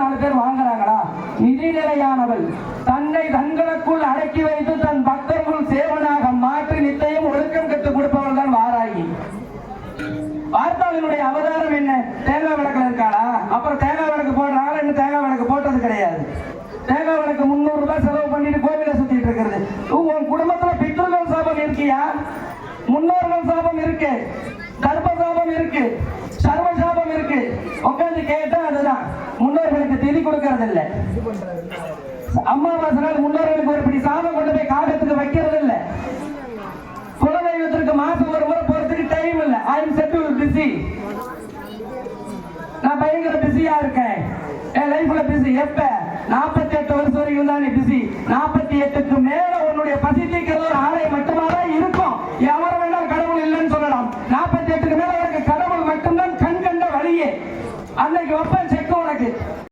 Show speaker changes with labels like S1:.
S1: நாலு பேர் வாங்குறாங்களா? நிதிநிலையானவள். தன்னை தங்களுக்குள் அடக்கி வைத்து தன் பக்தர்கள் சேவனாக மாற்றி நித்தையும் ஒழுக்கம் கற்றுக் கொடுப்பவள் தான் வாராகி. பார்த்தாளினுடைய அவதாரம் என்ன? தேங்காய் விளக்குல இருக்காளா? அப்புறம் தேங்காய் விளக்கு போடுறாங்களா இன்னும் தேங்காய் விளக்கு போட்டது கிடையாது. தேங்காய் விளக்கு முந்நூறு ரூபாய் செலவு பண்ணிட்டு கோவில சுத்திட்டு இருக்கிறது. உன் குடும்பத்துல பித்ருகள் சாபம் இருக்கியா? முன்னோர்கள் சாபம் இருக்கு. கர்ப்ப சாபம் இருக்கு. சர்வ சாபம் இருக்கு. உட்காந்து கேட்டா அதுதான். நிதி கொடுக்கறது இல்ல அம்மாவாசை நாள் முன்னோர்களுக்கு ஒரு படி சாமம் கொண்டு போய் காகத்துக்கு வைக்கிறது இல்ல குலதெய்வத்திற்கு மாசம் ஒரு முறை போறதுக்கு டைம் இல்ல. ஐ எம் செட் பிஸி நான் பயங்கர பிஸியா இருக்கேன். என் லைஃப்ல பிஸி எப்ப? நாற்பத்தி எட்டு வருஷம் வரைக்கும் தான் பிஸி நாற்பத்தி எட்டுக்கு மேல உன்னுடைய பசி தீக்கிறது ஒரு ஆலயம் மட்டுமா தான் இருக்கும். எவர வேண்டாம் கடவுள் இல்லைன்னு சொல்லலாம். நாற்பத்தி எட்டுக்கு மேல உனக்கு கடவுள் மட்டும்தான் கண் கண்ட வழியே. அன்னைக்கு வைப்பேன் செக் உனக்கு.